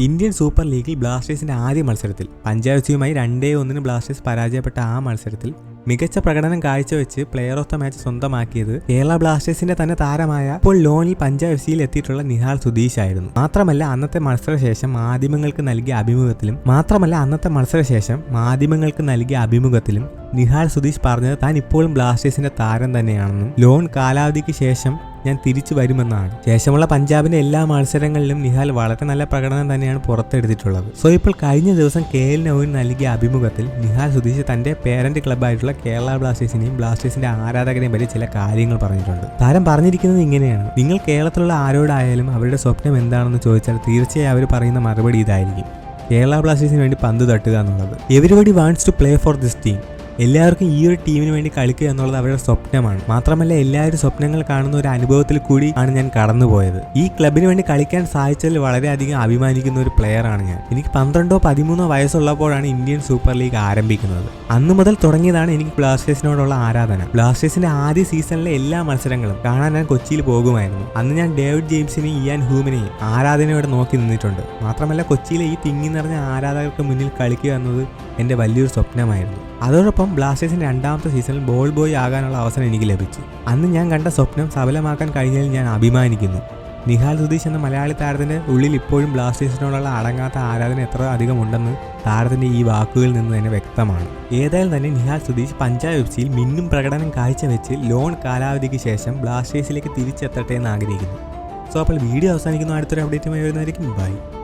Indian super ലീഗിൽ ബ്ലാസ്റ്റേഴ്സിന്റെ ആദ്യ മത്സരത്തിൽ പഞ്ചാബ് സിയുമായി രണ്ടേ ഒന്നിന് ബ്ലാസ്റ്റേഴ്സ് പരാജയപ്പെട്ട ആ മത്സരത്തിൽ മികച്ച പ്രകടനം കാഴ്ചവെച്ച് പ്ലെയർ ഓഫ് ദ മാച്ച് സ്വന്തമാക്കിയത് കേരള ബ്ലാസ്റ്റേഴ്സിന്റെ തന്നെ താരമായ ഇപ്പോൾ ലോണിൽ പഞ്ചാബ് എഫ് സിയിൽ എത്തിയിട്ടുള്ള നിഹാൽ സുധീഷ് ആയിരുന്നു. മാത്രമല്ല അന്നത്തെ മത്സരശേഷം മാധ്യമങ്ങൾക്ക് നൽകിയ അഭിമുഖത്തിലും മാത്രമല്ല അന്നത്തെ മത്സരശേഷം മാധ്യമങ്ങൾക്ക് നൽകിയ അഭിമുഖത്തിലും നിഹാൽ സുധീഷ് പറഞ്ഞത് താൻ ഇപ്പോഴും ബ്ലാസ്റ്റേഴ്സിന്റെ താരം തന്നെയാണെന്നും ലോൺ കാലാവധിക്ക് ശേഷം ഞാൻ തിരിച്ചു വരുമെന്നാണ്. ശേഷമുള്ള പഞ്ചാബിന്റെ എല്ലാ മത്സരങ്ങളിലും നിഹാൽ വളരെ നല്ല പ്രകടനം തന്നെയാണ് പുറത്തെടുത്തിട്ടുള്ളത്. സോ ഇപ്പോൾ കഴിഞ്ഞ ദിവസം കെ എൽ നൗവിന് നൽകിയ അഭിമുഖത്തിൽ നിഹാൽ സുധീഷ് തന്റെ പേരന്റ് ക്ലബ്ബായിട്ടുള്ള കേരള ബ്ലാസ്റ്റേഴ്സിനെയും ബ്ലാസ്റ്റേഴ്സിന്റെ ആരാധകരെയും പറ്റി ചില കാര്യങ്ങൾ പറഞ്ഞിട്ടുണ്ട്. താരം പറഞ്ഞിരിക്കുന്നത് ഇങ്ങനെയാണ്. നിങ്ങൾ കേരളത്തിലുള്ള ആരോടായാലും അവരുടെ സ്വപ്നം എന്താണെന്ന് ചോദിച്ചാൽ തീർച്ചയായും അവർ പറയുന്ന മറുപടി ഇതായിരിക്കും. കേരള ബ്ലാസ്റ്റേഴ്സിന് വേണ്ടി പന്ത് തട്ടുക എന്നുള്ളത്. Everybody wants to play for this team. എല്ലാവർക്കും ഈ ഒരു ടീമിന് വേണ്ടി കളിക്കുക എന്നുള്ളത് അവരുടെ സ്വപ്നമാണ്. മാത്രമല്ല എല്ലാവരും സ്വപ്നങ്ങൾ കാണുന്ന ഒരു അനുഭവത്തിൽ കൂടി ആണ് ഞാൻ കടന്നുപോയത്. ഈ ക്ലബിന് വേണ്ടി കളിക്കാൻ സാധിച്ചതിൽ വളരെയധികം അഭിമാനിക്കുന്ന ഒരു പ്ലെയർ ആണ് ഞാൻ. എനിക്ക് പന്ത്രണ്ടോ പതിമൂന്നോ വയസ്സുള്ളപ്പോഴാണ് ഇന്ത്യൻ സൂപ്പർ ലീഗ് ആരംഭിക്കുന്നത്. അന്ന് മുതൽ തുടങ്ങിയതാണ് എനിക്ക് ബ്ലാസ്റ്റേഴ്സിനോടുള്ള ആരാധന. ബ്ലാസ്റ്റേഴ്സിന്റെ ആദ്യ സീസണിലെ എല്ലാ മത്സരങ്ങളും കാണാൻ ഞാൻ കൊച്ചിയിൽ പോകുമായിരുന്നു. അന്ന് ഞാൻ ഡേവിഡ് ജെയിംസിനെയും ഇയാൻ ഹൂമിനെയും ആരാധനയോടെ നോക്കി നിന്നിട്ടുണ്ട്. മാത്രമല്ല കൊച്ചിയിലെ ഈ തിങ്ങി നിറഞ്ഞ ആരാധകർക്ക് മുന്നിൽ കളിക്കുക എന്നത് എന്റെ വലിയൊരു സ്വപ്നമായിരുന്നു. അതോടൊപ്പം ബ്ലാസ്റ്റേഴ്സിന്റെ രണ്ടാമത്തെ സീസണിൽ ബോൾ ബോയ് ആകാനുള്ള അവസരം എനിക്ക് ലഭിച്ചു. അന്ന് ഞാൻ കണ്ട സ്വപ്നം സഫലമാക്കാൻ കഴിഞ്ഞതിൽ ഞാൻ അഭിമാനിക്കുന്നു. നിഹാൽ സുധീഷ് എന്ന മലയാളി താരത്തിന്റെ ഉള്ളിൽ ഇപ്പോഴും ബ്ലാസ്റ്റേഴ്സിനോടുള്ള അടങ്ങാത്ത ആരാധന എത്ര അധികം ഉണ്ടെന്ന് താരത്തിന്റെ ഈ വാക്കുകളിൽ നിന്ന് തന്നെ വ്യക്തമാണ്. ഏതായാലും തന്നെ നിഹാൽ സുധീഷ് പഞ്ചാബ് എഫ് സിയിൽ മിന്നും പ്രകടനം കാഴ്ചവെച്ച് ലോൺ കാലാവധിക്ക് ശേഷം ബ്ലാസ്റ്റേഴ്സിലേക്ക് തിരിച്ചെത്തട്ടെ എന്ന് ആഗ്രഹിക്കുന്നു. സോ അപ്പോൾ വീഡിയോ അവസാനിക്കുന്ന. അടുത്തൊരു അപ്ഡേറ്റുമായി വരുന്നതായിരിക്കും. ബൈ.